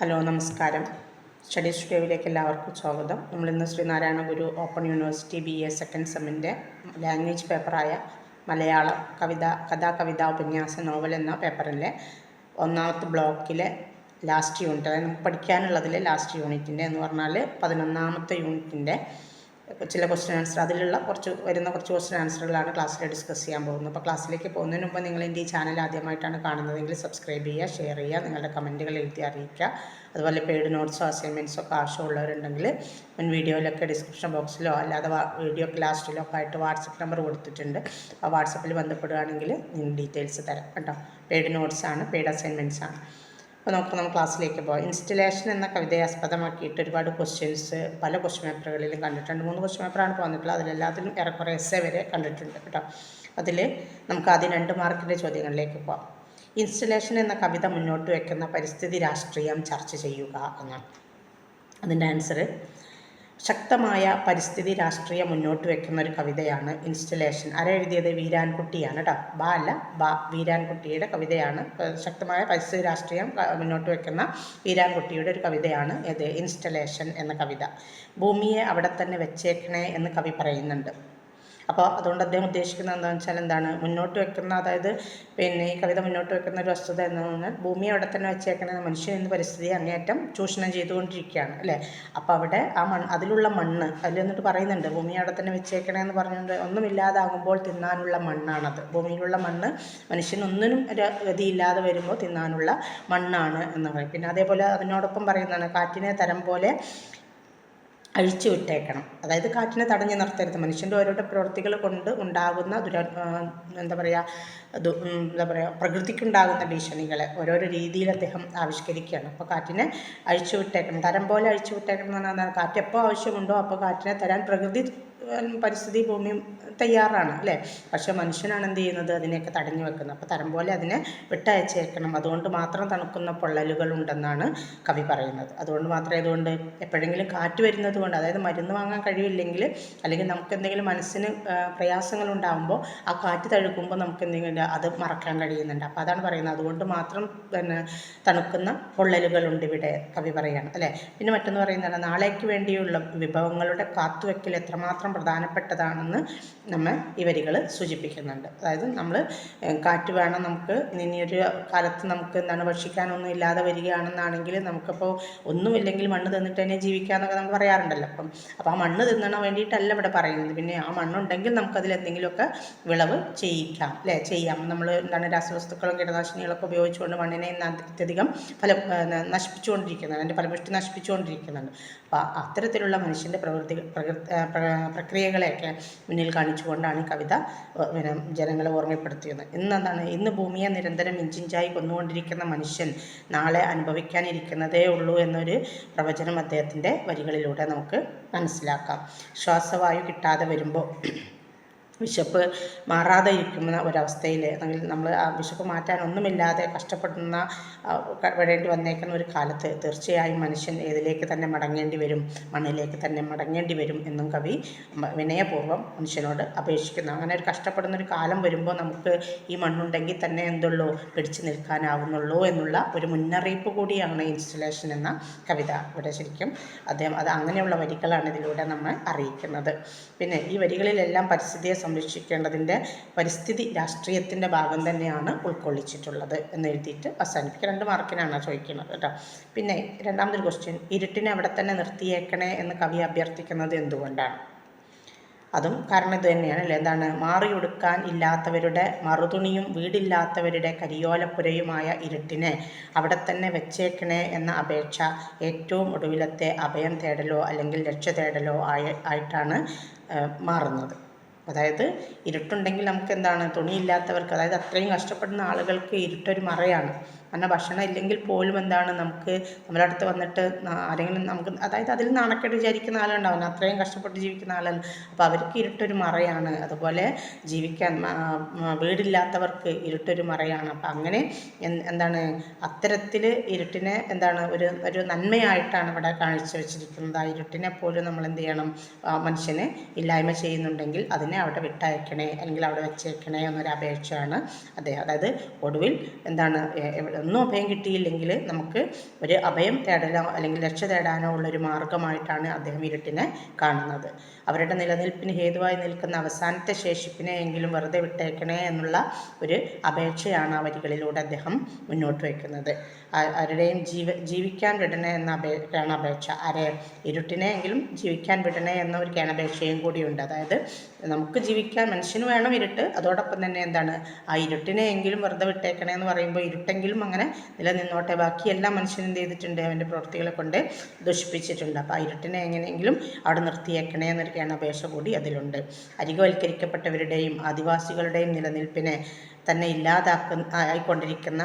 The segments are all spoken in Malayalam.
ഹലോ നമസ്കാരം. സ്റ്റഡി സ്റ്റുഡിയോയിലേക്ക് എല്ലാവർക്കും സ്വാഗതം. നമ്മളിന്ന് Sreenarayana Guru open university B A second സെമ്മിന്റെ language പേപ്പറായ മലയാളം കവിത കഥാ കവിത ഉപന്യാസ നോവൽ എന്ന പേപ്പറിലെ ഒന്നാമത്തെ ബ്ലോക്കിലെ ലാസ്റ്റ് യൂണിറ്റ് അതായത് നമുക്ക് പഠിക്കാനുള്ളതിലെ ലാസ്റ്റ് യൂണിറ്റിന്റെ എന്ന് പറഞ്ഞാൽ പതിനൊന്നാമത്തെ യൂണിറ്റിന്റെ ചില ക്വസ്റ്റ്യൻ ആൻസർ അതിലുള്ള കുറച്ച് വരുന്ന കുറച്ച് ക്വസ്റ്റ്യൻ ആൻസറുകളാണ് ക്ലാസ്സിൽ ഡിസ്കസ് ചെയ്യാൻ പോകുന്നത്. അപ്പോൾ ക്ലാസ്സിലേക്ക് പോകുന്നതിന് മുമ്പ് നിങ്ങൾ എന്റെ ഈ ചാനൽ ആദ്യമായിട്ടാണ് കാണുന്നതെങ്കിൽ സബ്സ്ക്രൈബ് ചെയ്യുക ഷെയർ ചെയ്യുക നിങ്ങളുടെ കമന്റുകൾ എഴുതി അറിയിക്കുക. അതുപോലെ പെയ്ഡ് നോട്ട്സോ അസൈൻമെന്റ്സോ ഒക്കെ ആവശ്യമുള്ളവരുണ്ടെങ്കിൽ മുൻ വീഡിയോയിലൊക്കെ ഡിസ്ക്രിപ്ഷൻ ബോക്സിലോ അല്ലാതെ വീഡിയോ ലാസ്റ്റിലോ ഒക്കെ ആയിട്ട് വാട്സപ്പ് നമ്പർ കൊടുത്തിട്ടുണ്ട്. ആ വാട്സപ്പിൽ ബന്ധപ്പെടുകയാണെങ്കിൽ നിങ്ങൾ ഡീറ്റെയിൽസ് തരാം കേട്ടോ. പെയ്ഡ് നോട്ട്സാണ് പെയ്ഡ് അസൈൻമെന്റ്സാണ് അപ്പോൾ നമുക്ക് നമ്മൾ ക്ലാസ്സിലേക്ക് പോകാം ഇൻസ്റ്റലേഷൻ എന്ന കവിതയെ ആസ്പദമാക്കിയിട്ട് ഒരുപാട് ക്വസ്റ്റ്യൻസ് പല ക്വസ്റ്റ്യൻ പേപ്പറുകളിലും കണ്ടിട്ടുണ്ട്. മൂന്ന് ക്വസ്റ്റ്യൻ പേപ്പറാണ് വന്നിട്ടുള്ളത്. അതിലെല്ലാത്തിലും ഏറെക്കുറെ എസ് എ വരെ കണ്ടിട്ടുണ്ട് കേട്ടോ. അതിൽ നമുക്ക് ആദ്യം രണ്ട് മാർക്കിന്റെ ചോദ്യങ്ങളിലേക്ക് പോകാം ഇൻസ്റ്റലേഷൻ എന്ന കവിത മുന്നോട്ട് വയ്ക്കുന്ന പരിസ്ഥിതി രാഷ്ട്രീയം ചർച്ച ചെയ്യുക എന്നാണ്. അതിന്റെ ആൻസർ ശക്തമായ പരിസ്ഥിതി രാഷ്ട്രീയം മുന്നോട്ട് വെക്കുന്ന ഒരു കവിതയാണ് ഇൻസ്റ്റലേഷൻ. ആരാ എഴുതിയത് വീരാൻകുട്ടിയാണ് കേട്ടോ ബ അല്ല ബ വീരാൻകുട്ടിയുടെ കവിതയാണ്. ശക്തമായ പരിസ്ഥിതി രാഷ്ട്രീയം മുന്നോട്ട് വെക്കുന്ന വീരാൻകുട്ടിയുടെ ഒരു കവിതയാണ് ഇത് ഇൻസ്റ്റലേഷൻ എന്ന കവിത. ഭൂമിയെ അവിടെ തന്നെ വെച്ചേക്കണേ എന്ന് കവി പറയുന്നുണ്ട്. അപ്പോൾ അതുകൊണ്ട് അദ്ദേഹം ഉദ്ദേശിക്കുന്നത് എന്താണെന്ന് വെച്ചാൽ എന്താണ്? മുന്നോട്ട് വെക്കുന്ന അതായത് പിന്നെ ഈ കവിത മുന്നോട്ട് വെക്കുന്ന ഒരു വസ്തുത എന്ന് പറഞ്ഞാൽ ഭൂമി അവിടെ തന്നെ വെച്ചേക്കണ മനുഷ്യൻ എന്ന പരിസ്ഥിതി അങ്ങേയറ്റം ചൂഷണം ചെയ്തുകൊണ്ടിരിക്കുകയാണ് അല്ലേ? അപ്പോൾ അവിടെ ആ മണ്ണ് അതിലുള്ള മണ്ണ് അതിൽ എന്നിട്ട് പറയുന്നുണ്ട് ഭൂമി അവിടെ തന്നെ വെച്ചേക്കണമെന്ന് പറഞ്ഞുകൊണ്ട് ഒന്നുമില്ലാതാകുമ്പോൾ തിന്നാനുള്ള മണ്ണാണത്. ഭൂമിയിലുള്ള മണ്ണ് മനുഷ്യന് ഒന്നിനും ഒരു ഗതിയില്ലാതെ വരുമ്പോൾ തിന്നാനുള്ള മണ്ണാണ് എന്ന് പറയും. പിന്നെ അതേപോലെ അതിനോടൊപ്പം പറയുന്നതാണ് കാറ്റിനെ തരം പോലെ അഴിച്ചു വിട്ടേക്കണം. അതായത് കാറ്റിനെ തടഞ്ഞു നിർത്തരുത്. മനുഷ്യന്റെ ഓരോരോ പ്രവൃത്തികൾ കൊണ്ട് ഉണ്ടാകുന്ന ദുര എന്താ പറയുക എന്താ പറയുക പ്രകൃതിക്കുണ്ടാകുന്ന ഭീഷണികളെ ഓരോരോ രീതിയിൽ അദ്ദേഹം ആവിഷ്കരിക്കുകയാണ്. അപ്പോൾ കാറ്റിനെ അഴിച്ചു വിട്ടേക്കണം. തരം പോലെ അഴിച്ചു വിട്ടേക്കണം എന്ന് പറഞ്ഞാൽ കാറ്റ് എപ്പോൾ ആവശ്യമുണ്ടോ അപ്പോൾ കാറ്റിനെ തരാൻ പ്രകൃതി പരിസ്ഥിതി ഭൂമിയും തയ്യാറാണ് അല്ലേ? പക്ഷേ മനുഷ്യനാണ് എന്ത് ചെയ്യുന്നത്? അതിനെയൊക്കെ തടഞ്ഞു വെക്കുന്നത്. അപ്പോൾ തരം പോലെ അതിനെ വിട്ടയച്ചേക്കണം. അതുകൊണ്ട് മാത്രം തണുക്കുന്ന പൊള്ളലുകൾ ഉണ്ടെന്നാണ് കവി പറയുന്നത്. അതുകൊണ്ട് മാത്രം അതുകൊണ്ട് എപ്പോഴെങ്കിലും കാറ്റ് വരുന്നത് കൊണ്ട് അതായത് മരുന്ന് വാങ്ങാൻ കഴിവില്ലെങ്കിൽ അല്ലെങ്കിൽ നമുക്ക് എന്തെങ്കിലും മനസ്സിന് പ്രയാസങ്ങൾ ഉണ്ടാകുമ്പോൾ ആ കാറ്റ് തഴുകുമ്പോൾ നമുക്ക് എന്തെങ്കിലും അത് മറക്കാൻ കഴിയുന്നുണ്ട്. അപ്പോൾ അതാണ് പറയുന്നത്. അതുകൊണ്ട് മാത്രം പിന്നെ തണുക്കുന്ന പൊള്ളലുകളുണ്ട് ഇവിടെ കവി പറയുകയാണ് അല്ലേ? പിന്നെ മറ്റൊന്ന് പറയുന്നതാണ് നാളേക്ക് വേണ്ടിയുള്ള വിഭവങ്ങളുടെ കാത്തുവെക്കൽ എത്രമാത്രം പ്രധാനപ്പെട്ടതാണെന്ന് നമ്മൾ ഈ വരികൾ സൂചിപ്പിക്കുന്നുണ്ട്. അതായത് നമ്മൾ കാറ്റ് വേണം നമുക്ക് ഇനിയൊരു കാലത്ത് നമുക്ക് എന്താണ് ഭക്ഷിക്കാനൊന്നും ഇല്ലാതെ വരികയാണെന്നാണെങ്കിൽ നമുക്കപ്പോൾ ഒന്നുമില്ലെങ്കിൽ മണ്ണ് തന്നിട്ട് തന്നെ ജീവിക്കാമെന്നൊക്കെ നമ്മൾ പറയാറുണ്ടല്ലോ. അപ്പം അപ്പോൾ ആ മണ്ണ് തിന്നണ വേണ്ടിയിട്ടല്ല ഇവിടെ പറയുന്നത്. പിന്നെ ആ മണ്ണുണ്ടെങ്കിൽ നമുക്കതിൽ എന്തെങ്കിലുമൊക്കെ വിളവ് ചെയ്യിക്കാം അല്ലേ? ചെയ്യാം. നമ്മൾ എന്താണ് രാസവസ്തുക്കളും കീടനാശിനികളൊക്കെ ഉപയോഗിച്ചുകൊണ്ട് മണ്ണിനെ അത്യധികം ഫല നശിപ്പിച്ചുകൊണ്ടിരിക്കുന്നുണ്ട്. അതിന്റെ ഫലപുഷ്ടി നശിപ്പിച്ചുകൊണ്ടിരിക്കുന്നുണ്ട്. അപ്പോൾ അത്തരത്തിലുള്ള മനുഷ്യന്റെ പ്രവൃത്തി പ്രകൃ- ആ, പ്ര- പ്രക്രിയകളെയൊക്കെ മുന്നിൽ കാണിച്ചുകൊണ്ടാണ് ഈ കവിത പിന്നെ ജനങ്ങളെ ഓർമ്മപ്പെടുത്തിയത്. ഇന്ന് എന്താണ് ഇന്ന് ഭൂമിയെ നിരന്തരം ഇഞ്ചിഞ്ചായി കൊന്നുകൊണ്ടിരിക്കുന്ന മനുഷ്യൻ നാളെ അനുഭവിക്കാനിരിക്കുന്നതേ ഉള്ളൂ എന്നൊരു പ്രവചനം അദ്ദേഹത്തിന്റെ വരികളിലൂടെ നമുക്ക് മനസ്സിലാക്കാം. ശ്വാസവായു കിട്ടാതെ വരുമ്പോൾ വിശപ്പ് മാറാതെ ഇരിക്കുന്ന ഒരവസ്ഥയിൽ അല്ലെങ്കിൽ നമ്മൾ ആ വിശപ്പ് മാറ്റാനൊന്നുമില്ലാതെ കഷ്ടപ്പെടുന്ന വേണ്ടി വന്നേക്കുന്ന ഒരു കാലത്ത് തീർച്ചയായും മനുഷ്യൻ ഏതിലേക്ക് തന്നെ മടങ്ങേണ്ടി വരും മണ്ണിലേക്ക് തന്നെ മടങ്ങേണ്ടി വരും എന്നും കവി വിനയപൂർവം മനുഷ്യനോട് അപേക്ഷിക്കുന്നു. അങ്ങനെ ഒരു കഷ്ടപ്പെടുന്ന ഒരു കാലം വരുമ്പോൾ നമുക്ക് ഈ മണ്ണുണ്ടെങ്കിൽ തന്നെ എന്തുള്ളൂ? പിടിച്ചു നിൽക്കാനാവുന്നുള്ളൂ എന്നുള്ള ഒരു മുന്നറിയിപ്പ് കൂടിയാണ് ഇൻസ്റ്റലേഷൻ എന്ന കവിത ഇവിടെ ശരിക്കും അദ്ദേഹം അത് അങ്ങനെയുള്ള വരികളാണ് ഇതിലൂടെ നമ്മൾ അറിയിക്കുന്നത്. പിന്നെ ഈ വരികളിലെല്ലാം പരിസ്ഥിതിയെ സംരക്ഷിക്കേണ്ടതിന്റെ പരിസ്ഥിതി രാഷ്ട്രീയത്തിന്റെ ഭാഗം തന്നെയാണ് ഉൾക്കൊള്ളിച്ചിട്ടുള്ളത് എന്ന് എഴുതിയിട്ട് അവസാനിപ്പിക്കുക രണ്ട് മാർക്കിനാണ് ചോദിക്കുന്നത് കേട്ടോ. പിന്നെ രണ്ടാമതൊരു ക്വസ്റ്റ്യൻ ഇരുട്ടിനെ അവിടെ തന്നെ നിർത്തിയേക്കണേ എന്ന് കവി അഭ്യർത്ഥിക്കുന്നത് എന്തുകൊണ്ടാണ്? അതും കാരണം ഇത് തന്നെയാണ് അല്ലേ? എന്താണ്? മാറിയൊടുക്കാൻ ഇല്ലാത്തവരുടെ മറുതുണിയും വീടില്ലാത്തവരുടെ കരിയോലപ്പുരയുമായ ഇരുട്ടിനെ അവിടെ തന്നെ വെച്ചേക്കണേ എന്ന അപേക്ഷ ഏറ്റവും ഒടുവിലത്തെ അഭയം തേടലോ അല്ലെങ്കിൽ രക്ഷ തേടലോ ആയ ആയിട്ടാണ് മാറുന്നത്. അതായത് ഇരുട്ടുണ്ടെങ്കിൽ നമുക്ക് എന്താണ് തുണിയില്ലാത്തവർക്ക് അതായത് അത്രയും കഷ്ടപ്പെടുന്ന ആളുകൾക്ക് ഇരുട്ടൊരു മറയാണ്. കാരണം ഭക്ഷണം ഇല്ലെങ്കിൽ പോലും എന്താണ് നമുക്ക് നമ്മുടെ അടുത്ത് വന്നിട്ട് ആരെങ്കിലും നമുക്ക് അതായത് അതിൽ നാണക്കേട് വിചാരിക്കുന്ന ആളുണ്ടാവും അത്രയും കഷ്ടപ്പെട്ട് ജീവിക്കുന്ന ആളാണ് അപ്പോൾ അവർക്ക് ഇരുട്ടൊരു മറയാണ്. അതുപോലെ ജീവിക്കാൻ വീടില്ലാത്തവർക്ക് ഇരുട്ടൊരു മറയാണ്. അപ്പം അങ്ങനെ എന്താണ് അത്തരത്തിൽ ഇരുട്ടിനെ എന്താണ് ഒരു ഒരു നന്മയായിട്ടാണ് ഇവിടെ കാഴ്ച വെച്ചിരിക്കുന്നത് ആ ഇരുട്ടിനെ പോലും നമ്മൾ എന്ത് ചെയ്യണം? മനുഷ്യനെ ഇല്ലായ്മ ചെയ്യുന്നുണ്ടെങ്കിൽ അതിനെ അവിടെ വിട്ടയക്കണേ അല്ലെങ്കിൽ അവിടെ വെച്ചേക്കണേ എന്നൊരു അപേക്ഷയാണ് അദ്ദേഹം. അതായത് ഒടുവിൽ എന്താണ് ഒന്നും അഭയം കിട്ടിയില്ലെങ്കിൽ നമുക്ക് ഒരു അഭയം തേടലോ അല്ലെങ്കിൽ രക്ഷ തേടാനോ ഉള്ളൊരു മാർഗമായിട്ടാണ് അദ്ദേഹം ഇരുട്ടിനെ കാണുന്നത്. അവരുടെ നിലനിൽപ്പിന് ഹേതുവായി നിൽക്കുന്ന അവസാനത്തെ ശേഷിപ്പിനെ എങ്കിലും വെറുതെ വിട്ടേക്കണേ എന്നുള്ള ഒരു അപേക്ഷയാണ് ആ വരികളിലൂടെ അദ്ദേഹം മുന്നോട്ട് വയ്ക്കുന്നത്. ആരുടെയും ജീവ ജീവിക്കാൻ വിടണേ എന്ന അപേ കേണപേക്ഷ. ആരെ? ഇരുട്ടിനെയെങ്കിലും ജീവിക്കാൻ വിടണേ എന്ന ഒരു കേണപേക്ഷയും കൂടിയുണ്ട്. അതായത് നമുക്ക് ജീവിക്കാൻ മനുഷ്യന് വേണം ഇരുട്ട്. അതോടൊപ്പം തന്നെ എന്താണ്? ആ ഇരുട്ടിനെയെങ്കിലും വെറുതെ വിട്ടേക്കണേ എന്ന് പറയുമ്പോൾ ഇരുട്ടെങ്കിലും അങ്ങനെ നിലനിന്നോട്ടെ. എല്ലാ മനുഷ്യൻ എന്ത് ചെയ്തിട്ടുണ്ട്? അവന്റെ പ്രവൃത്തികളെ കൊണ്ട് ദുഷിപ്പിച്ചിട്ടുണ്ട്. അപ്പോൾ ആ ഇരുട്ടിനെ എങ്ങനെയെങ്കിലും അവിടെ നിർത്തിയേക്കണേ എന്നൊരു കേണപേക്ഷ കൂടി അതിലുണ്ട്. അരികവൽക്കരിക്കപ്പെട്ടവരുടെയും ആദിവാസികളുടെയും നിലനിൽപ്പിനെ തന്നെ ഇല്ലാതാക്കുന്ന ആയിക്കൊണ്ടിരിക്കുന്ന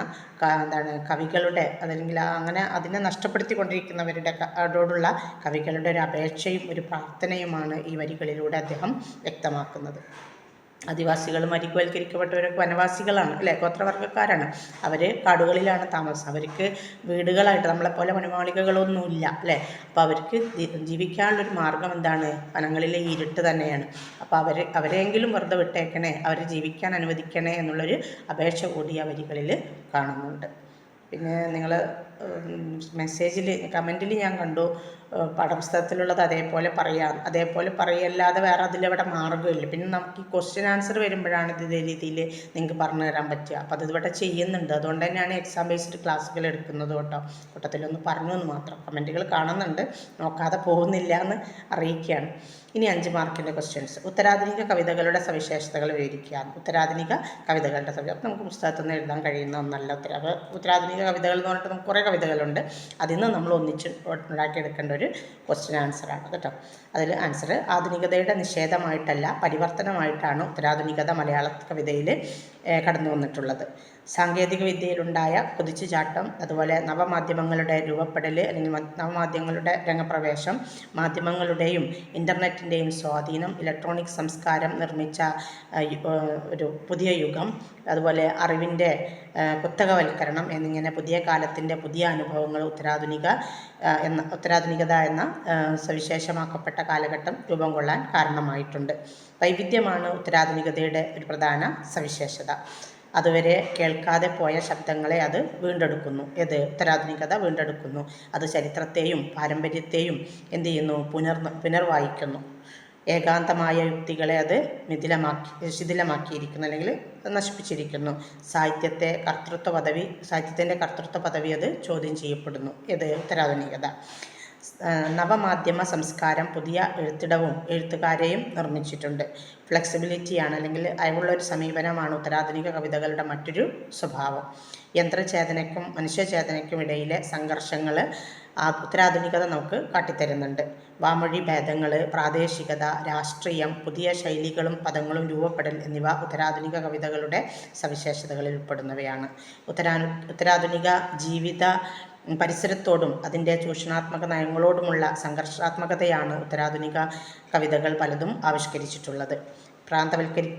എന്താണ് കവികളുടെ അതല്ലെങ്കിൽ അങ്ങനെ അതിനെ നഷ്ടപ്പെടുത്തിക്കൊണ്ടിരിക്കുന്നവരുടെ കൊണ്ടിരിക്കുന്നവരുടെ അവരോടുള്ള കവികളുടെ ഒരു അപേക്ഷയും ഒരു പ്രാർത്ഥനയുമാണ് ഈ വരികളിലൂടെ അദ്ദേഹം വ്യക്തമാക്കുന്നത്. ആദിവാസികളും മരിക്കുവൽക്കരിക്കപ്പെട്ടവരൊക്കെ വനവാസികളാണ് അല്ലേ? ഗോത്രവർഗക്കാരാണ്. അവർ കാടുകളിലാണ് താമസം. അവർക്ക് വീടുകളായിട്ട് നമ്മളെപ്പോലെ മണിമാളികകളൊന്നുമില്ല അല്ലേ? അപ്പോൾ അവർക്ക് ജീവിക്കാനുള്ളൊരു മാർഗം എന്താണ്? വനങ്ങളിലെ ഇരുട്ട് തന്നെയാണ്. അപ്പോൾ അവർ അവരെങ്കിലും വെറുതെ വിട്ടേക്കണേ അവരെ ജീവിക്കാൻ അനുവദിക്കണേ എന്നുള്ളൊരു അപേക്ഷ കൂടി ആ വരികളിൽ കാണുന്നുണ്ട്. പിന്നെ നിങ്ങൾ മെസ്സേജിൽ കമന്റിൽ ഞാൻ കണ്ടു. പാഠപുസ്തകത്തിലുള്ളത് അതേപോലെ പറയാം. അതേപോലെ പറയല്ലാതെ വേറെ അതിലവിടെ മാർഗമില്ല. പിന്നെ നമുക്ക് ഈ ക്വസ്റ്റ്യൻ ആൻസർ വരുമ്പോഴാണ് ഇത് ഇതേ രീതിയിൽ നിങ്ങൾക്ക് പറഞ്ഞു തരാൻ പറ്റുക. അപ്പോൾ അത് ഇവിടെ ചെയ്യുന്നുണ്ട്. അതുകൊണ്ട് തന്നെയാണ് എക്സാം ബേസ്ഡ് ക്ലാസ്സുകൾ എടുക്കുന്നത് കേട്ടോ. കൂട്ടത്തിലൊന്ന് പറഞ്ഞു എന്ന് മാത്രം. കമന്റുകൾ കാണുന്നുണ്ട്. നോക്കാതെ പോകുന്നില്ല എന്ന് അറിയിക്കുകയാണ്. ഇനി അഞ്ച് മാർക്കിന്റെ ക്വസ്റ്റ്യൻസ് ഉത്തരാധുനിക കവിതകളുടെ സവിശേഷതകൾ വിവരിക്കുക. ഉത്തരാധുനിക കവിതകളുടെ സവിശേഷം നമുക്ക് പുസ്തകത്തിൽ നിന്ന് എഴുതാൻ കഴിയുന്ന ഒന്നല്ല ഉത്തര അപ്പോൾ ഉത്തരാധുനിക കവിതകൾ എന്ന് പറഞ്ഞിട്ട് നമുക്ക് കുറേ കവിതകളുണ്ട്. അതിൽ നിന്ന് നമ്മൾ ഒന്നിച്ച് ഉണ്ടാക്കിയെടുക്കേണ്ട ഒരു ക്വസ്റ്റ്യൻ ആൻസറാണ് കേട്ടോ. അതിൽ ആൻസർ ആധുനികതയുടെ നിഷേധമായിട്ടല്ല പരിവർത്തനമായിട്ടാണ് ഉത്തരാധുനികത മലയാള കവിതയിൽ കടന്നു വന്നിട്ടുള്ളത് സാങ്കേതിക വിദ്യയിലുണ്ടായ കുതിച്ചുചാട്ടം അതുപോലെ നവമാധ്യമങ്ങളുടെ രൂപപ്പെടൽ അല്ലെങ്കിൽ നവമാധ്യമങ്ങളുടെ രംഗപ്രവേശം മാധ്യമങ്ങളുടെയും ഇന്റർനെറ്റിന്റെയും സ്വാധീനം ഇലക്ട്രോണിക് സംസ്കാരം നിർമ്മിച്ച ഒരു പുതിയ യുഗം അതുപോലെ അറിവിന്റെ കുത്തകവൽക്കരണം എന്നിങ്ങനെ പുതിയ കാലത്തിന്റെ പുതിയ അനുഭവങ്ങൾ ഉത്തരാധുനിക എന്ന ഉത്തരാധുനികത എന്ന സവിശേഷമാക്കപ്പെട്ട കാലഘട്ടം രൂപം കൊള്ളാൻ കാരണമായിട്ടുണ്ട്. വൈവിധ്യമാണ് ഉത്തരാധുനികതയുടെ ഒരു പ്രധാന സവിശേഷത. അതുവരെ കേൾക്കാതെ പോയ ശബ്ദങ്ങളെ അത് വീണ്ടെടുക്കുന്നു. ഏത് ഉത്തരാധുനികത വീണ്ടെടുക്കുന്നു. അത് ചരിത്രത്തെയും പാരമ്പര്യത്തെയും എന്ത് ചെയ്യുന്നു? പുനർ പുനർവായിക്കുന്നു. ഏകാന്തമായ യുക്തികളെ അത് മിഥിലമാക്കി ശിഥിലമാക്കിയിരിക്കുന്നു അല്ലെങ്കിൽ നശിപ്പിച്ചിരിക്കുന്നു. സാഹിത്യത്തെ കർത്തൃത്വ പദവി സാഹിത്യത്തിന്റെ കർത്തൃത്വ പദവി അത് ചോദ്യം ചെയ്യപ്പെടുന്നു. ഏത് ഉത്തരാധുനികത? നവമാധ്യമ സംസ്കാരം പുതിയ എഴുത്തിടവും എഴുത്തുകാരെയും നിർമ്മിച്ചിട്ടുണ്ട്. ഫ്ലെക്സിബിലിറ്റിയാണ് അല്ലെങ്കിൽ അയവുള്ള ഒരു സമീപനമാണ് ഉത്തരാധുനിക കവിതകളുടെ മറ്റൊരു സ്വഭാവം. യന്ത്രചേതനയ്ക്കും മനുഷ്യചേതനയ്ക്കും ഇടയിലെ സംഘർഷങ്ങൾ ഉത്തരാധുനികത നമുക്ക് കാട്ടിത്തരുന്നുണ്ട്. വാമൊഴി ഭേദങ്ങൾ പ്രാദേശികത രാഷ്ട്രീയം പുതിയ ശൈലികളും പദങ്ങളും രൂപപ്പെടൽ എന്നിവ ഉത്തരാധുനിക കവിതകളുടെ സവിശേഷതകളിൽ ഉൾപ്പെടുന്നവയാണ്. ഉത്തരാ ഉത്തരാധുനിക ജീവിത പരിസരത്തോടും അതിന്റെ ചൂഷണാത്മക നയങ്ങളോടുമുള്ള സംഘർഷാത്മകതയാണ് ഉത്തരാധുനിക കവിതകൾ പലതും ആവിഷ്കരിച്ചിട്ടുള്ളത്. പ്രാന്തവൽക്കരി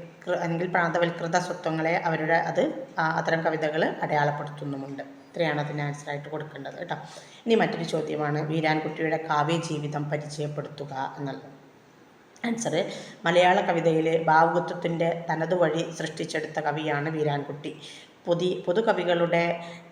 അല്ലെങ്കിൽ പ്രാന്തവൽകൃത സ്വത്വങ്ങളെ അവരുടെ അത് അത്തരം കവിതകൾ അടയാളപ്പെടുത്തുന്നുമുണ്ട്. ഇത്രയാണ് അതിന് ആൻസറായിട്ട് കൊടുക്കേണ്ടത് കേട്ടോ. ഇനി മറ്റൊരു ചോദ്യമാണ് വീരാൻകുട്ടിയുടെ കാവ്യ ജീവിതം പരിചയപ്പെടുത്തുക എന്നുള്ളത്. ആൻസർ മലയാള കവിതയിലെ ഭാവുകത്വത്തിന്റെ തനതു വഴി സൃഷ്ടിച്ചെടുത്ത കവിയാണ് വീരാൻകുട്ടി. പുതി പൊതുകവികളുടെ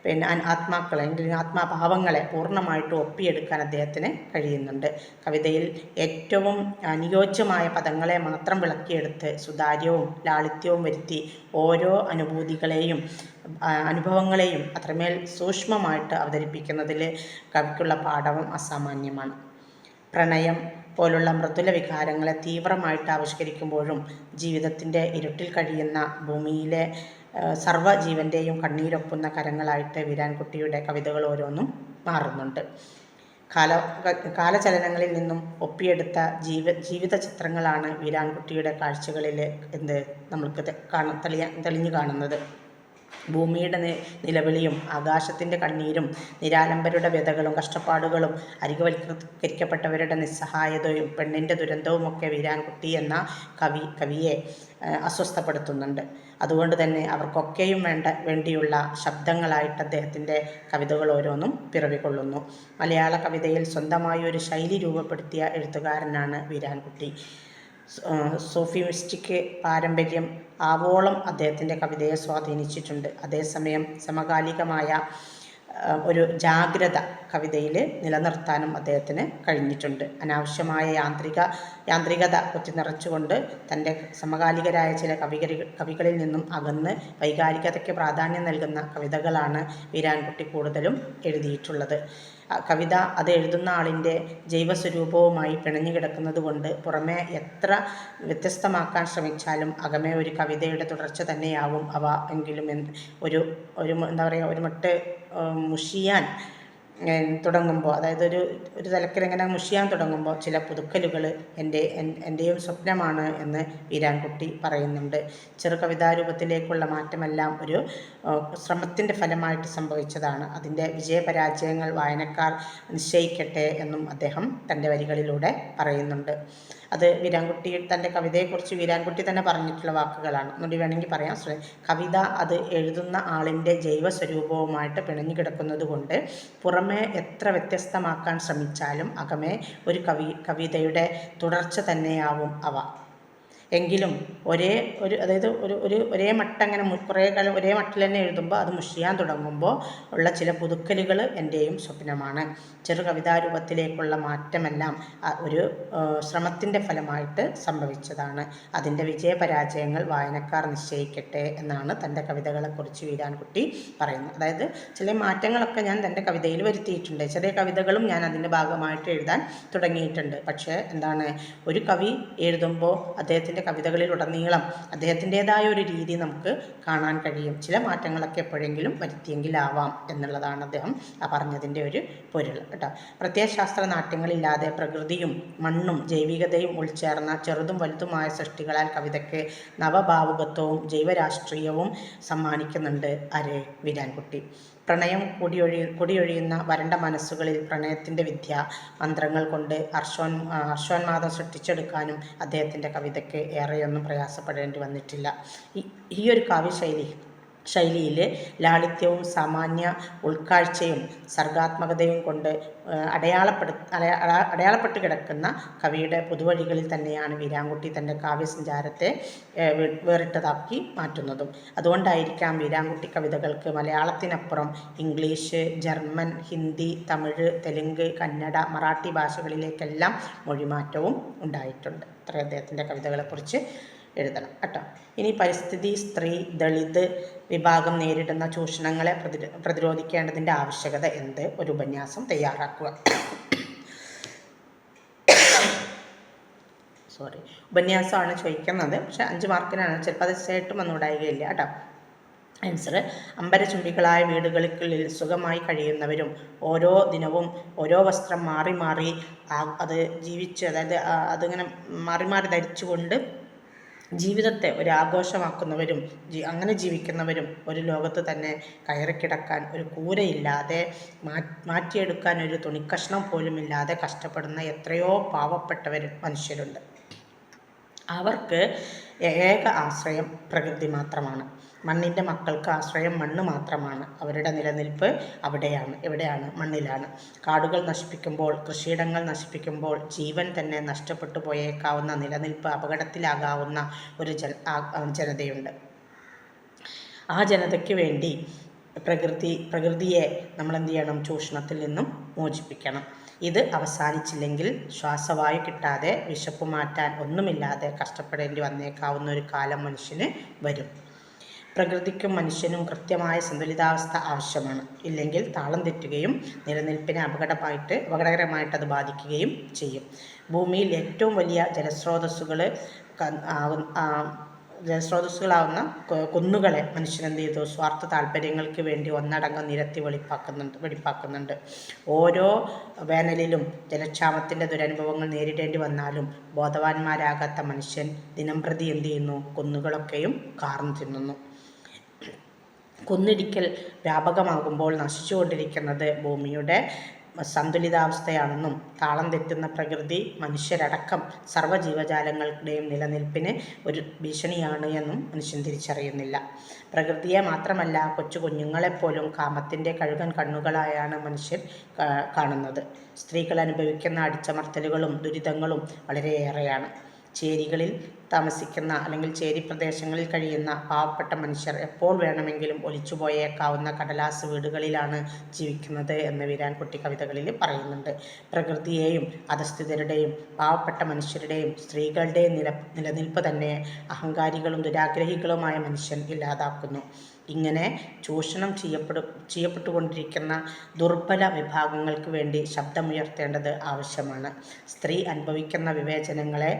പിന്നെ ആത്മാക്കളെ ആത്മാഭാവങ്ങളെ പൂർണമായിട്ട് ഒപ്പിയെടുക്കാൻ അദ്ദേഹത്തിന് കഴിയുന്നുണ്ട്. കവിതയിൽ ഏറ്റവും അനുയോജ്യമായ പദങ്ങളെ മാത്രം വിളക്കിയെടുത്ത് സുതാര്യവും ലാളിത്യവും വരുത്തി ഓരോ അനുഭൂതികളെയും അനുഭവങ്ങളെയും അത്രമേൽ സൂക്ഷ്മമായിട്ട് അവതരിപ്പിക്കുന്നതിൽ കവിക്കുള്ള പാഠവും അസാമാന്യമാണ്. പ്രണയം പോലുള്ള മൃദുല വികാരങ്ങളെ തീവ്രമായിട്ട് ആവിഷ്കരിക്കുമ്പോഴും ജീവിതത്തിന്റെ ഇരുട്ടിൽ കഴിയുന്ന ഭൂമിയിലെ സർവജീവന്റെയും കണ്ണീരൊപ്പുന്ന കരങ്ങളായിട്ട് വീരാൻകുട്ടിയുടെ കവിതകൾ ഓരോന്നും മാറുന്നുണ്ട്. കാല കാലചലനങ്ങളിൽ നിന്നും ഒപ്പിയെടുത്ത ജീവ ജീവിത ചിത്രങ്ങളാണ് വീരാൻകുട്ടിയുടെ കാഴ്ചകളിൽ എന്ത് നമ്മൾക്ക് കാണ തെളിയ തെളിഞ്ഞു കാണുന്നത്. ഭൂമിയുടെ നിലവിളിയും ആകാശത്തിന്റെ കണ്ണീരും നിരാലംബരുടെ വ്യതകളും കഷ്ടപ്പാടുകളും അരികവൽക്കരിക്കപ്പെട്ടവരുടെ നിസ്സഹായതയും പെണ്ണിന്റെ ദുരന്തവുമൊക്കെ വീരാൻകുട്ടി എന്ന കവി കവിയെ അസ്വസ്ഥപ്പെടുത്തുന്നുണ്ട്. അതുകൊണ്ട് തന്നെ അവർക്കൊക്കെയും വേണ്ട വേണ്ടിയുള്ള ശബ്ദങ്ങളായിട്ട് അദ്ദേഹത്തിന്റെ കവിതകൾ ഓരോന്നും പിറവികൊള്ളുന്നു മലയാള കവിതയിൽ സ്വന്തമായി ഒരു ശൈലി രൂപപ്പെടുത്തിയ എഴുത്തുകാരനാണ് വീരാൻകുട്ടി. സോഫിമിസ്റ്റിക് പാരമ്പര്യം ആവോളം അദ്ദേഹത്തിന്റെ കവിതയെ സ്വാധീനിച്ചിട്ടുണ്ട്. അതേസമയം സമകാലികമായ ഒരു ജാഗ്രത കവിതയിൽ നിലനിർത്താനും അദ്ദേഹത്തിന് കഴിഞ്ഞിട്ടുണ്ട്. അനാവശ്യമായ യാന്ത്രിക യാന്ത്രികത കുത്തിനിറച്ചുകൊണ്ട് തന്റെ സമകാലികരായ ചില കവികരി കവികളിൽ നിന്നും അകന്ന് വൈകാരികതയ്ക്ക് പ്രാധാന്യം നൽകുന്ന കവിതകളാണ് വീരാൻകുട്ടി കൂടുതലും എഴുതിയിട്ടുള്ളത്. കവിത അത് എഴുതുന്ന ആളിന്റെ ജൈവസ്വരൂപവുമായി പിണഞ്ഞു കിടക്കുന്നത് കൊണ്ട് പുറമേ എത്ര വ്യത്യസ്തമാക്കാൻ ശ്രമിച്ചാലും അകമേ ഒരു കവിതയുടെ തുടർച്ച തന്നെയാവും അവ എങ്കിലും ഒരു ഒരു എന്താ പറയുക ഒരു മട്ട് മുഷിയാൻ ഏഹ്, തുടങ്ങുമ്പോൾ അതായത് ഒരു ഒരു തലക്കിലിങ്ങനെ മുഷിയാൻ തുടങ്ങുമ്പോൾ ചില പുതുക്കലുകൾ എന്റെ എൻ- എന്റെയും സ്വപ്നമാണ് എന്ന് വീരാൻകുട്ടി പറയുന്നുണ്ട്. ചെറു കവിതാരൂപത്തിലേക്കുള്ള മാറ്റമെല്ലാം ഒരു ശ്രമത്തിന്റെ ഫലമായിട്ട് സംഭവിച്ചതാണ്. അതിന്റെ വിജയപരാജയങ്ങൾ വായനക്കാർ നിശ്ചയിക്കട്ടെ എന്നും അദ്ദേഹം തന്റെ വരികളിലൂടെ പറയുന്നുണ്ട്. അത് വീരാൻകുട്ടി തന്റെ കവിതയെക്കുറിച്ച് വീരാൻകുട്ടി തന്നെ പറഞ്ഞിട്ടുള്ള വാക്കുകളാണ്. എന്നുകൂടി വേണമെങ്കിൽ പറയാം. കവിത അത് എഴുതുന്ന ആളിന്റെ ജൈവ സ്വരൂപവുമായിട്ട് പിണഞ്ഞു കിടക്കുന്നത് കൊണ്ട് പുറമേ എത്ര വ്യത്യസ്തമാക്കാൻ ശ്രമിച്ചാലും അകമേ ഒരു കവി കവിതയുടെ തുടർച്ച തന്നെയാവും അവ. എങ്കിലും ഒരേ ഒരു അതായത് ഒരു ഒരു ഒരേ മട്ട അങ്ങനെ കുറേ കാലം ഒരേ മട്ടിൽ തന്നെ എഴുതുമ്പോൾ അത് മുഷിയാൻ തുടങ്ങുമ്പോൾ ഉള്ള ചില പുതുക്കലുകൾ എന്റെയും സ്വപ്നമാണ്. ചെറു കവിതാരൂപത്തിലേക്കുള്ള മാറ്റമെല്ലാം ഒരു ശ്രമത്തിന്റെ ഫലമായിട്ട് സംഭവിച്ചതാണ്. അതിന്റെ വിജയപരാജയങ്ങൾ വായനക്കാർ നിശ്ചയിക്കട്ടെ എന്നാണ് തന്റെ കവിതകളെക്കുറിച്ച് വീരാൻകുട്ടി പറയുന്നത്. അതായത് ചില മാറ്റങ്ങളൊക്കെ ഞാൻ തന്റെ കവിതയിൽ വരുത്തിയിട്ടുണ്ട്. ചെറിയ കവിതകളും ഞാൻ അതിന്റെ ഭാഗമായിട്ട് എഴുതാൻ തുടങ്ങിയിട്ടുണ്ട്. പക്ഷേ എന്താണ്? ഒരു കവി എഴുതുമ്പോൾ അദ്ദേഹത്തിന്റെ കവിതകളിലുടനീളം അദ്ദേഹത്തിന്റെതായ ഒരു രീതി നമുക്ക് കാണാൻ കഴിയും. ചില മാറ്റങ്ങളൊക്കെ എപ്പോഴെങ്കിലും വരുത്തിയെങ്കിലാവാം എന്നുള്ളതാണ് അദ്ദേഹം പറഞ്ഞതിന്റെ ഒരു പൊരുൾ കേട്ടോ. പ്രത്യയശാസ്ത്ര നാട്യങ്ങളില്ലാതെ പ്രകൃതിയും മണ്ണും ജൈവികതയും ഉൾച്ചേർന്ന ചെറുതും വലുതുമായ സൃഷ്ടികളാൽ കവിതയ്ക്ക് നവഭാവുകത്വവും ജൈവരാഷ്ട്രീയവും സമ്മാനിക്കുന്നുണ്ട് അരേ വീരാൻകുട്ടി. പ്രണയം കൊടിയൊഴി കൊടിയൊഴിയുന്ന വരണ്ട മനസ്സുകളിൽ പ്രണയത്തിന്റെ വിദ്യ മന്ത്രങ്ങൾ കൊണ്ട് ആ, ഹർഷോന്മാദം സൃഷ്ടിച്ചെടുക്കാനും അദ്ദേഹത്തിന്റെ കവിതയ്ക്ക് ഏറെയൊന്നും പ്രയാസപ്പെടേണ്ടി വന്നിട്ടില്ല. ഈ ഒരു കാവ്യശൈലി ശൈലിയിൽ ലാളിത്യവും സാമാന്യ ഉൾക്കാഴ്ചയും സർഗാത്മകതയും കൊണ്ട് അടയാളപ്പെടു അടയാ- അടയാ- അടയാളപ്പെട്ട് കിടക്കുന്ന കവിയുടെ പുതുവഴികളിൽ തന്നെയാണ് വീരാങ്കുട്ടി തന്റെ കാവ്യസഞ്ചാരത്തെ വേറിട്ടതാക്കി മാറ്റുന്നതും. അതുകൊണ്ടായിരിക്കാം വീരാങ്കുട്ടി കവിതകൾക്ക് മലയാളത്തിനപ്പുറം ഇംഗ്ലീഷ് ജർമ്മൻ ഹിന്ദി തമിഴ് തെലുങ്ക് കന്നഡ മറാഠി ഭാഷകളിലേക്കെല്ലാം മൊഴിമാറ്റവും ഉണ്ടായിട്ടുണ്ട്. ഇത്ര അദ്ദേഹത്തിന്റെ കവിതകളെക്കുറിച്ച് എഴുതണം കേട്ടോ. ഇനി പരിസ്ഥിതി സ്ത്രീ ദളിത് വിഭാഗം നേരിടുന്ന ചൂഷണങ്ങളെ പ്രതിരോ പ്രതിരോധിക്കേണ്ടതിന്റെ ആവശ്യകത എന്ത്? ഒരു ഉപന്യാസം തയ്യാറാക്കുക. സോറി ഉപന്യാസമാണ് ചോദിക്കുന്നത്. പക്ഷെ അഞ്ച് മാർക്കിനാണ്. ചിലപ്പോൾ അത് ചേട്ടും വന്നുകൂടായികയില്ല കേട്ടോ. ആൻസർ അമ്പരചുംബികളായ വീടുകൾക്കുള്ളിൽ സുഖമായി കഴിയുന്നവരും ഓരോ ദിനവും ഓരോ വസ്ത്രം മാറി മാറി അത് ജീവിച്ച് അതായത് അതിങ്ങനെ മാറി മാറി ധരിച്ചുകൊണ്ട് ജീവിതത്തെ ഒരു ആഘോഷമാക്കുന്നവരും അങ്ങനെ ജീവിക്കുന്നവരും ഒരു ലോകത്ത് തന്നെ കയറിക്കിടക്കാൻ ഒരു കൂരയില്ലാതെ മാറ്റിയെടുക്കാൻ ഒരു തുണിക്കഷ്ണം പോലുമില്ലാതെ കഷ്ടപ്പെടുന്ന എത്രയോ പാവപ്പെട്ടവർ മനുഷ്യരുണ്ട്. അവർക്ക് ഏക ആശ്രയം പ്രകൃതി മാത്രമാണ്. മണ്ണിന്റെ മക്കൾക്ക് ആശ്രയം മണ്ണ് മാത്രമാണ്. അവരുടെ നിലനിൽപ്പ് അവിടെയാണ് എവിടെയാണ്? മണ്ണിലാണ്. കാടുകൾ നശിപ്പിക്കുമ്പോൾ കൃഷിയിടങ്ങൾ നശിപ്പിക്കുമ്പോൾ ജീവൻ തന്നെ നഷ്ടപ്പെട്ടു പോയേക്കാവുന്ന നിലനിൽപ്പ് അപകടത്തിലാകാവുന്ന ഒരു ജന ജനതയുണ്ട്. ആ ജനതയ്ക്ക് വേണ്ടി പ്രകൃതി പ്രകൃതിയെ നമ്മൾ എന്ത് ചെയ്യണം ചൂഷണത്തിൽ നിന്നും മോചിപ്പിക്കണം. ഇത് അവസാനിച്ചില്ലെങ്കിൽ ശ്വാസവായു കിട്ടാതെ വിശപ്പ് മാറ്റാൻ ഒന്നുമില്ലാതെ കഷ്ടപ്പെടേണ്ടി വന്നേക്കാവുന്ന ഒരു കാലം മനുഷ്യന് വരും. പ്രകൃതിക്കും മനുഷ്യനും കൃത്യമായ സന്തുലിതാവസ്ഥ ആവശ്യമാണ്. ഇല്ലെങ്കിൽ താളം തെറ്റുകയും നിലനിൽപ്പിനെ അപകടമായിട്ട് അപകടകരമായിട്ട് അത് ബാധിക്കുകയും ചെയ്യും. ഭൂമിയിൽ ഏറ്റവും വലിയ ജലസ്രോതസ്സുകൾ ജലസ്രോതസ്സുകളാവുന്ന കുന്നുകളെ മനുഷ്യൻ എന്ത് ചെയ്തു? സ്വാർത്ഥ താല്പര്യങ്ങൾക്ക് വേണ്ടി ഒന്നടങ്കം നിരത്തി വെളിപ്പാക്കുന്നുണ്ട് വെളിപ്പാക്കുന്നുണ്ട് ഓരോ വേനലിലും ജലക്ഷാമത്തിന്റെ ദുരനുഭവങ്ങൾ നേരിടേണ്ടി വന്നാലും ബോധവാന്മാരാകാത്ത മനുഷ്യൻ ദിനംപ്രതി എന്ത് ചെയ്യുന്നു? കുന്നുകളൊക്കെയും കാർന്നു തിന്നുന്നു. കുന്നിടിക്കൽ വ്യാപകമാകുമ്പോൾ നശിച്ചുകൊണ്ടിരിക്കുന്നത് ഭൂമിയുടെ സന്തുലിതാവസ്ഥയാണെന്നും താളം തെറ്റുന്ന പ്രകൃതി മനുഷ്യരടക്കം സർവജീവജാലങ്ങളുടെയും നിലനിൽപ്പിന് ഒരു ഭീഷണിയാണ് എന്നും മനുഷ്യൻ തിരിച്ചറിയുന്നില്ല. പ്രകൃതിയെ മാത്രമല്ല കൊച്ചു കുഞ്ഞുങ്ങളെപ്പോലും കാമത്തിന്റെ കഴുകൻ കണ്ണുകളായാണ് മനുഷ്യൻ കാണുന്നത്. സ്ത്രീകൾ അനുഭവിക്കുന്ന അടിച്ചമർത്തലുകളും ദുരിതങ്ങളും വളരെയേറെയാണ്. ചേരികളിൽ താമസിക്കുന്ന അല്ലെങ്കിൽ ചേരി പ്രദേശങ്ങളിൽ കഴിയുന്ന പാവപ്പെട്ട മനുഷ്യർ എപ്പോൾ വേണമെങ്കിലും ഒലിച്ചുപോയേക്കാവുന്ന കടലാസ് വീടുകളിലാണ് ജീവിക്കുന്നത് എന്ന് വീരാൻകുട്ടി കവിതകളിൽ പറയുന്നുണ്ട്. പ്രകൃതിയെയും അധസ്ഥിതരുടെയും പാവപ്പെട്ട മനുഷ്യരുടെയും സ്ത്രീകളുടെയും നില നിലനിൽപ്പ് തന്നെ അഹങ്കാരികളും ദുരാഗ്രഹികളുമായ മനുഷ്യൻ ഇല്ലാതാക്കുന്നു. ഇങ്ങനെ ചൂഷണം ചെയ്യപ്പെടു ചെയ്യപ്പെട്ടുകൊണ്ടിരിക്കുന്ന ദുർബല വിഭാഗങ്ങൾക്ക് വേണ്ടി ശബ്ദമുയർത്തേണ്ടത് ആവശ്യമാണ്. സ്ത്രീ അനുഭവിക്കുന്ന വിവേചനങ്ങളെ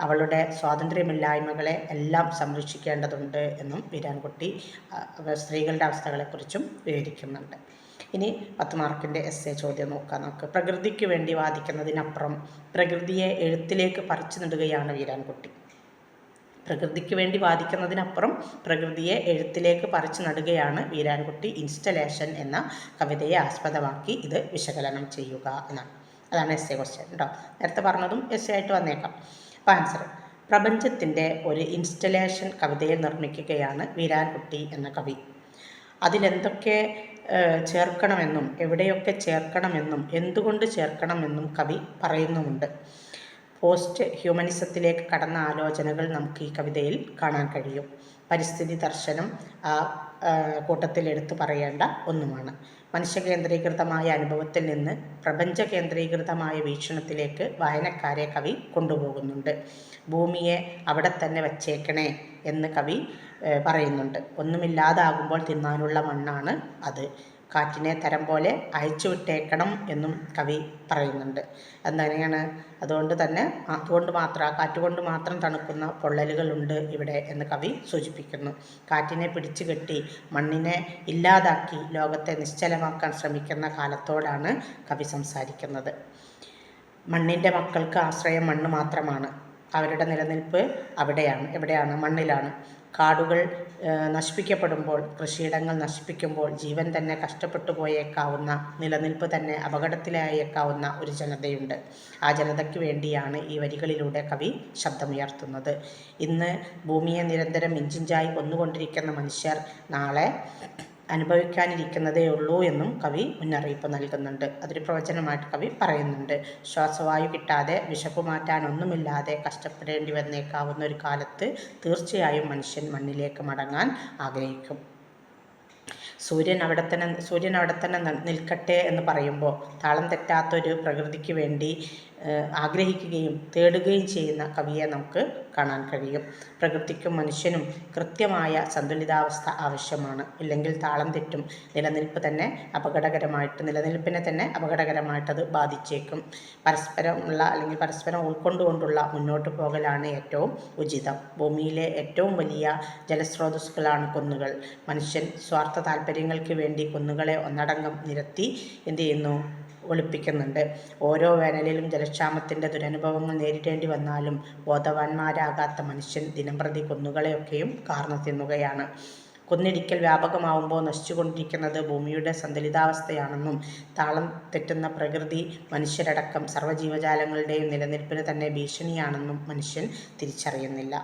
അവളുടെ സ്വാതന്ത്ര്യമില്ലായ്മകളെ എല്ലാം സംരക്ഷിക്കേണ്ടതുണ്ട് എന്നും വീരാൻകുട്ടി സ്ത്രീകളുടെ അവസ്ഥകളെക്കുറിച്ചും വിവരിക്കുന്നുണ്ട്. ഇനി പത്ത് മാർക്കിന്റെ എസ് എ ചോദ്യം നോക്കാം നമുക്ക്. പ്രകൃതിക്ക് വേണ്ടി വാദിക്കുന്നതിനപ്പുറം പ്രകൃതിയെ എഴുത്തിലേക്ക് പറിച്ചു നിടുകയാണ് വീരാൻകുട്ടി. പ്രകൃതിക്ക് വേണ്ടി വാദിക്കുന്നതിനപ്പുറം പ്രകൃതിയെ എഴുത്തിലേക്ക് പറിച്ചു നടുകയാണ് വീരാൻകുട്ടി ഇൻസ്റ്റലേഷൻ എന്ന കവിതയെ ആസ്പദമാക്കി ഇത് വിശകലനം ചെയ്യുക എന്നാണ് അതാണ് എസ് എ ക്വസ്റ്റ്യൻ കേട്ടോ നേരത്തെ പറഞ്ഞതും എസ് എ ആയിട്ട് വന്നേക്കാം. അപ്പോൾ ആൻസർ പ്രപഞ്ചത്തിന്റെ ഒരു ഇൻസ്റ്റലേഷൻ കവിതയിൽ നിർമ്മിക്കുകയാണ് വീരാൻകുട്ടി എന്ന കവി. അതിലെന്തൊക്കെ ചേർക്കണമെന്നും എവിടെയൊക്കെ ചേർക്കണമെന്നും എന്തുകൊണ്ട് ചേർക്കണമെന്നും കവി പറയുന്നുമുണ്ട്. പോസ്റ്റ് ഹ്യൂമനിസത്തിലേക്ക് കടന്ന ആലോചനകൾ നമുക്ക് ഈ കവിതയിൽ കാണാൻ കഴിയും. പരിസ്ഥിതി ദർശനം ആ കൂട്ടത്തിൽ എടുത്തു പറയേണ്ട ഒന്നുമാണ്. മനുഷ്യകേന്ദ്രീകൃതമായ അനുഭവത്തിൽ നിന്ന് പ്രപഞ്ച കേന്ദ്രീകൃതമായ വീക്ഷണത്തിലേക്ക് വായനക്കാരെ കവി കൊണ്ടുപോകുന്നുണ്ട്. ഭൂമിയെ അവിടെ തന്നെ വച്ചേക്കണേ എന്ന് കവി പറയുന്നുണ്ട്. ഒന്നുമില്ലാതാകുമ്പോൾ തിന്നാനുള്ള മണ്ണാണ് അത്. കാറ്റിനെ തരം പോലെ അയച്ചു വിട്ടേക്കണം എന്നും കവി പറയുന്നുണ്ട്. എന്താണ് അതുകൊണ്ട് തന്നെ അതുകൊണ്ട് മാത്രം കാറ്റുകൊണ്ട് മാത്രം തണുക്കുന്ന പൊള്ളലുകളുണ്ട് ഇവിടെ എന്ന് കവി സൂചിപ്പിക്കുന്നു. കാറ്റിനെ പിടിച്ചു കെട്ടി മണ്ണിനെ ഇല്ലാതാക്കി ലോകത്തെ നിശ്ചലമാക്കാൻ ശ്രമിക്കുന്ന കാലത്തോടാണ് കവി സംസാരിക്കുന്നത്. മണ്ണിന്റെ മക്കൾക്ക് ആശ്രയം മണ്ണ് മാത്രമാണ്. അവരുടെ നിലനിൽപ്പ് അവിടെയാണ് എവിടെയാണ്? മണ്ണിലാണ്. കാടുകൾ നശിപ്പിക്കപ്പെടുമ്പോൾ കൃഷിയിടങ്ങൾ നശിപ്പിക്കുമ്പോൾ ജീവൻ തന്നെ കഷ്ടപ്പെട്ടു പോയേക്കാവുന്ന നിലനിൽപ്പ് തന്നെ അപകടത്തിലായേക്കാവുന്ന ഒരു ജനതയുണ്ട്. ആ ജനതയ്ക്ക് വേണ്ടിയാണ് ഈ വരികളിലൂടെ കവി ശബ്ദമുയർത്തുന്നത്. ഇന്ന് ഭൂമിയെ നിരന്തരം ഇഞ്ചിഞ്ചായി കൊന്നുകൊണ്ടിരിക്കുന്ന മനുഷ്യർ നാളെ അനുഭവിക്കാനിരിക്കുന്നതേ ഉള്ളൂ എന്നും കവി മുന്നറിയിപ്പ് നൽകുന്നുണ്ട്. അതൊരു പ്രവചനമായിട്ട് കവി പറയുന്നുണ്ട്. ശ്വാസവായു കിട്ടാതെ വിശപ്പ് മാറ്റാനൊന്നുമില്ലാതെ കഷ്ടപ്പെടേണ്ടി വന്നേക്കാവുന്ന ഒരു കാലത്ത് തീർച്ചയായും മനുഷ്യൻ മണ്ണിലേക്ക് മടങ്ങാൻ ആഗ്രഹിക്കും. സൂര്യൻ അവിടെ തന്നെ സൂര്യൻ അവിടെ തന്നെ നിൽക്കട്ടെ എന്ന് പറയുമ്പോൾ താളം തെറ്റാത്തൊരു പ്രകൃതിക്ക് വേണ്ടി ആഗ്രഹിക്കുകയും തേടുകയും ചെയ്യുന്ന കവിയെ നമുക്ക് കാണാൻ കഴിയും. പ്രകൃതിക്കും മനുഷ്യനും കൃത്യമായ സന്തുലിതാവസ്ഥ ആവശ്യമാണ്. ഇല്ലെങ്കിൽ താളം തെറ്റും. നിലനിൽപ്പ് തന്നെ അപകടകരമായിട്ട് നിലനിൽപ്പിനെ തന്നെ അപകടകരമായിട്ടത് ബാധിച്ചേക്കും. പരസ്പരമുള്ള അല്ലെങ്കിൽ പരസ്പരം ഉൾക്കൊണ്ടുകൊണ്ടുള്ള മുന്നോട്ട് പോകലാണ് ഏറ്റവും ഉചിതം. ഭൂമിയിലെ ഏറ്റവും വലിയ ജലസ്രോതസ്സുകളാണ് കുന്നുകൾ. മനുഷ്യൻ സ്വാർത്ഥ താല്പര്യങ്ങൾക്ക് വേണ്ടി കുന്നുകളെ ഒന്നടങ്കം നിരത്തി എന്ത് ചെയ്യുന്നു? ഒളിപ്പിക്കുന്നുണ്ട്. ഓരോ വേനലിലും ജലക്ഷാമത്തിന്റെ ദുരനുഭവങ്ങൾ നേരിടേണ്ടി വന്നാലും ബോധവാന്മാരാകാത്ത മനുഷ്യൻ ദിനംപ്രതി കുന്നുകളെയൊക്കെയും കാർന്നു തിന്നുകയാണ്. കുന്നിടിക്കൽ വ്യാപകമാവുമ്പോൾ നശിച്ചുകൊണ്ടിരിക്കുന്നത് ഭൂമിയുടെ സന്തുലിതാവസ്ഥയാണെന്നും താളം തെറ്റുന്ന പ്രകൃതി മനുഷ്യരടക്കം സർവജീവജാലങ്ങളുടെയും നിലനിൽപ്പിന് തന്നെ ഭീഷണിയാണെന്നും മനുഷ്യൻ തിരിച്ചറിയുന്നില്ല.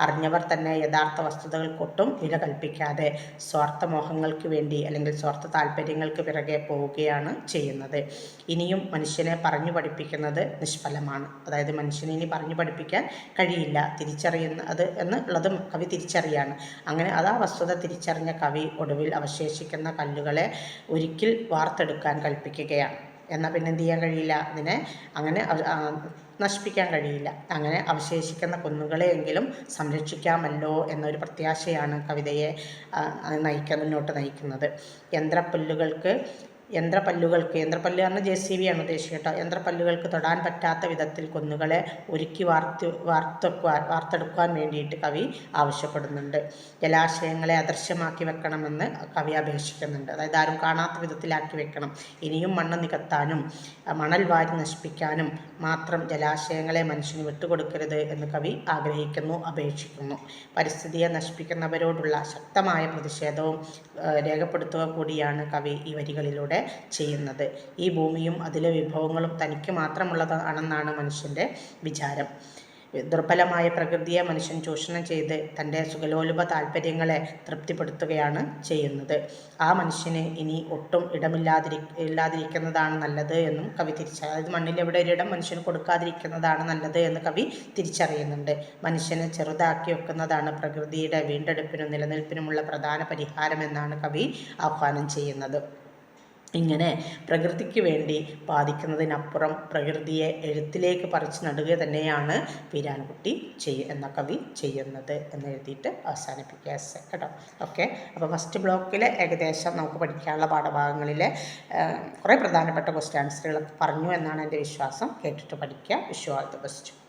അറിഞ്ഞവർ തന്നെ യഥാർത്ഥ വസ്തുതകൾക്കൊട്ടും വില കൽപ്പിക്കാതെ സ്വാർത്ഥമോഹങ്ങൾക്ക് വേണ്ടി അല്ലെങ്കിൽ സ്വാർത്ഥ താല്പര്യങ്ങൾക്ക് പിറകെ പോവുകയാണ് ചെയ്യുന്നത്. ഇനിയും മനുഷ്യനെ പറഞ്ഞു പഠിപ്പിക്കുന്നത് നിഷ്ഫലമാണ്. അതായത് മനുഷ്യനെ ഇനി പറഞ്ഞു പഠിപ്പിക്കാൻ കഴിയില്ല. തിരിച്ചറിയുന്ന അത് എന്നുള്ളതും കവി തിരിച്ചറിയാണ്. അങ്ങനെ അത് ആ വസ്തുത തിരിച്ചറിഞ്ഞ കവി ഒടുവിൽ അവശേഷിക്കുന്ന കല്ലുകളെ ഒരിക്കൽ വാർത്തെടുക്കാൻ കൽപ്പിക്കുകയാണ്. എന്നാൽ പിന്നെ എന്ത് ചെയ്യാൻ കഴിയില്ല? അതിനെ അങ്ങനെ നശിപ്പിക്കാൻ കഴിയില്ല. അങ്ങനെ അവശേഷിക്കുന്ന കുന്നുകളെയെങ്കിലും സംരക്ഷിക്കാമല്ലോ എന്നൊരു പ്രത്യാശയാണ് കവിതയെ നയിക്കാൻ മുന്നോട്ട് നയിക്കുന്നത്. യന്ത്രപ്പുല്ലുകൾക്ക് യന്ത്രപ്പല്ലുകൾക്ക് യന്ത്രപ്പല്ല് പറഞ്ഞ ജെ സി ബി ആണ് ഉദ്ദേശിക്കുക കേട്ടോ യന്ത്രപ്പല്ലുകൾക്ക് തൊടാൻ പറ്റാത്ത വിധത്തിൽ കുന്നുകളെ ഒരുക്കി വാർത്ത് വാർത്തെക്കുവാൻ വാർത്തെടുക്കുവാൻ വേണ്ടിയിട്ട് കവി ആവശ്യപ്പെടുന്നുണ്ട്. ജലാശയങ്ങളെ അദൃശ്യമാക്കി വെക്കണമെന്ന് കവി അപേക്ഷിക്കുന്നുണ്ട്. അതായത് ആരും കാണാത്ത വിധത്തിലാക്കി വെക്കണം. ഇനിയും മണ്ണ് നികത്താനും മണൽ വാരി നശിപ്പിക്കാനും മാത്രം ജലാശയങ്ങളെ മനുഷ്യന് വിട്ടുകൊടുക്കരുത് എന്ന് കവി ആഗ്രഹിക്കുന്നു അപേക്ഷിക്കുന്നു. പരിസ്ഥിതിയെ നശിപ്പിക്കുന്നവരോടുള്ള ശക്തമായ പ്രതിഷേധവും രേഖപ്പെടുത്തുക കൂടിയാണ് കവി ഈ വരികളിലൂടെ ഇവിടെ ചെയ്യുന്നത്. ഈ ഭൂമിയും അതിലെ വിഭവങ്ങളും തനിക്ക് മാത്രമുള്ളതാണെന്നാണ് മനുഷ്യന്റെ വിചാരം. ദുർബലമായ പ്രകൃതിയെ മനുഷ്യൻ ചൂഷണം ചെയ്ത് തന്റെ സുഖലോലുപ താല്പര്യങ്ങളെ തൃപ്തിപ്പെടുത്തുകയാണ് ചെയ്യുന്നത്. ആ മനുഷ്യന് ഇനി ഒട്ടും ഇടമില്ലാതിരി ഇല്ലാതിരിക്കുന്നതാണ് നല്ലത് എന്നും കവി തിരിച്ച അതായത് മണ്ണിൽ എവിടെ ഒരിടം മനുഷ്യന് കൊടുക്കാതിരിക്കുന്നതാണ് നല്ലത് എന്ന് കവി തിരിച്ചറിയുന്നുണ്ട്. മനുഷ്യനെ ചെറുതാക്കി വെക്കുന്നതാണ് പ്രകൃതിയുടെ വീണ്ടെടുപ്പിനും നിലനിൽപ്പിനുമുള്ള പ്രധാന പരിഹാരമെന്നാണ് കവി ആഹ്വാനം ചെയ്യുന്നത്. ഇങ്ങനെ പ്രകൃതിക്ക് വേണ്ടി ബാധിക്കുന്നതിനപ്പുറം പ്രകൃതിയെ എഴുത്തിലേക്ക് പറിച്ചു നടുക തന്നെയാണ് വീരാൻകുട്ടി ചെയ്യ എന്ന കവി ചെയ്യുന്നത് എന്ന് എഴുതിയിട്ട് അവസാനിപ്പിക്കുക എസ് കേട്ടോ ഓക്കെ അപ്പോൾ ഫസ്റ്റ് ബ്ലോക്കിൽ ഏകദേശം നമുക്ക് പഠിക്കാനുള്ള പാഠഭാഗങ്ങളിൽ കുറേ പ്രധാനപ്പെട്ട ക്വസ്റ്റ്യൻ ആൻസറുകളൊക്കെ പറഞ്ഞു എന്നാണ് എന്റെ വിശ്വാസം. കേട്ടിട്ട് പഠിക്കുക. ബെസ്റ്റ്